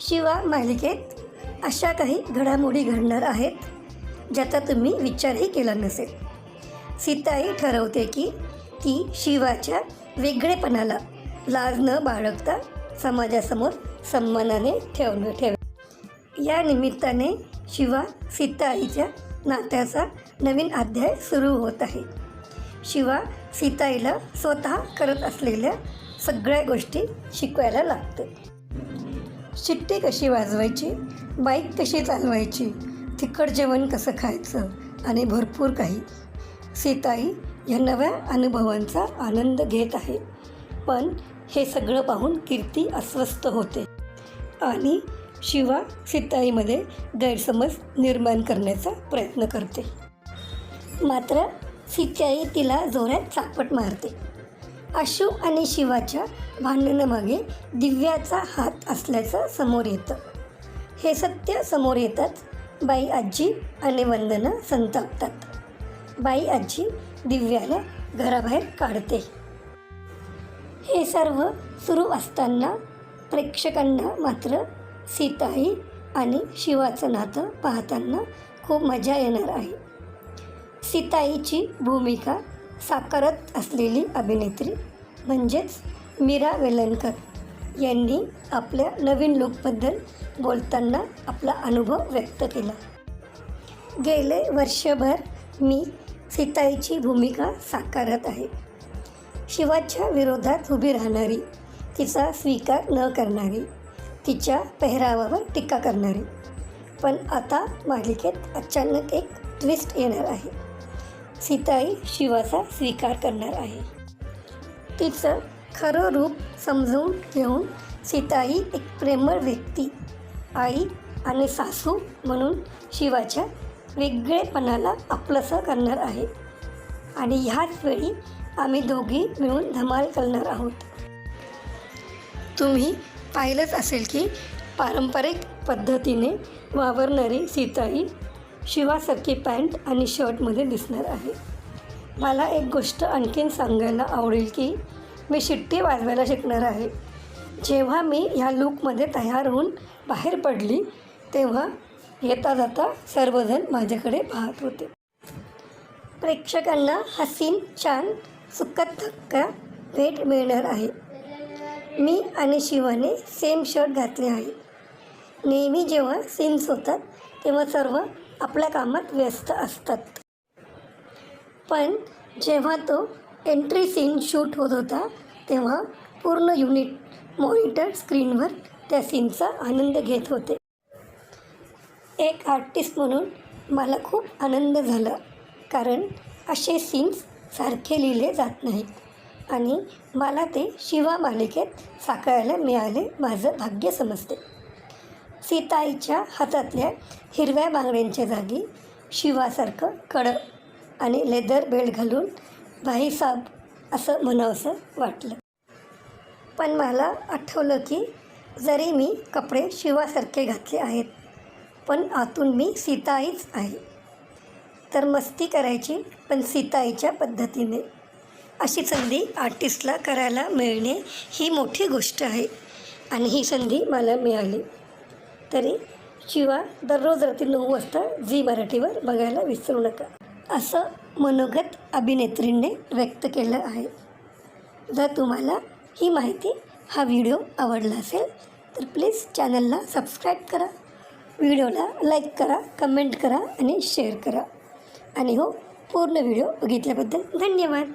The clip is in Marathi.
शिवा मालिकेत अशा काही घडामोडी घडणार आहेत ज्याचा तुम्ही विचारही केला नसेल. सीताई ठरवते की ती शिवाच्या वेगळेपणाला लाज न बाळगता समाजासमोर सन्मानाने ठेवणं ठेव या निमित्ताने शिवा सीताईच्या नात्याचा नवीन अध्याय सुरू होत आहे. शिवा सीताईला स्वतः करत असलेल्या सगळ्या गोष्टी शिकवायला लागते. शिट्टी कशी वाजवायची? बाईक कशी चालवायची? तिखट जेवण कसं खायचं? आणि भरपूर काही. सीताई या नव्या अनुभवांचा आनंद घेत आहे. पण हे सगळं पाहून कीर्ती अस्वस्थ होते. आणि शिवा सीताईमध्ये गैरसमज निर्माण करण्याचा प्रयत्न करते. मात्र सीताई तिला जोरात चापट मारते. अशोक आणि शिवाच्या भांडणामागे दिव्याचा हात असल्याचं समोर येतं. हे सत्य समोर येताच बाई आजी आणि वंदना संतापतात. बाई आजी दिव्याला घराबाहेर काढते. हे सर्व सुरू असताना प्रेक्षकांना मात्र सीताई आणि शिवाचं नातं पाहताना खूप मजा येणार आहे. सीताईची भूमिका साकारत असलेली अभिनेत्री म्हणजेच मीरा वेलणकर यांनी आपल्या नवीन लुकबद्दल बोलताना आपला अनुभव व्यक्त केला. गेले वर्षभर मी सीताईची भूमिका साकारत आहे. शिवाच्या विरोधात उभी राहणारी तिचा स्वीकार न करणारी तिच्या पेहरावावर टीका करणारी. पण आता मालिकेत अचानक एक ट्विस्ट येणार आहे. सीताई शिवाचा स्वीकार करणार आहे. तिचं खरं रूप समजून घेऊन सीताई एक प्रेमळ व्यक्ती आई आणि सासू म्हणून शिवाच्या वेगळेपणाला आपलंसं करणार आहे. आणि ह्याच वेळी आम्ही दोघी मिळून धमाल करणार आहोत. तुम्ही पाहिलंच असेल की पारंपरिक पद्धतीने वावरणारी सीताई शिवासारखी पॅन्ट आणि शर्टमध्ये दिसणार आहे. मला एक गोष्ट आणखीन सांगायला आवडेल की मी शिट्टी वाजवायला शिकणार आहे. जेव्हा मी ह्या लूकमध्ये तयार होऊन बाहेर पडली तेव्हा येता जाता सर्वजण माझ्याकडे पाहत होते. प्रेक्षकांना हा सीन छान सुखद धक्का भेट मिळणार आहे. मी आणि शिवाने सेम शर्ट घातले आहे. नेहमी जेव्हा सीन्स होतात तेव्हा सर्व आपल्या कामात व्यस्त असतात. पण जेव्हा तो एंट्री सीन शूट होत होता तेव्हा पूर्ण युनिट मॉनिटर स्क्रीनवर त्या सीनचा आनंद घेत होते. एक आर्टिस्ट म्हणून मला खूप आनंद झाला कारण असे सीन्स सारखे लिहिले जात नाहीत आणि मला ते शिवा मालिकेत साकारायला मिळाले माझं भाग्य समजते. सीताईच्या हातातल्या हिरव्या बांगड्यांच्या जागी शिवासारखं कडं आणि लेदर बेल्ट घालून भाईसाब असं म्हणावंसं वाटलं. पण मला आठवलं की जरी मी कपडे शिवासारखे घातले आहेत पण आतून मी सीताईच आहे. तर मस्ती करायची पण सीताईच्या पद्धतीने. अशी संधी आर्टिस्टला करायला मिळणे ही मोठी गोष्ट आहे आणि ही संधी मला मिळाली. तरी शिवा दररोज रात्री नऊ वाजता झी मराठीवर बघायला विसरू नका. असं मनोगत अभिनेत्रींनी व्यक्त केलं आहे. जर तुम्हाला ही माहिती हा व्हिडिओ आवडला असेल तर प्लीज चॅनलला सबस्क्राईब करा. व्हिडिओला लाईक करा कमेंट करा आणि शेअर करा. आणि हो पूर्ण व्हिडिओ बघितल्याबद्दल धन्यवाद.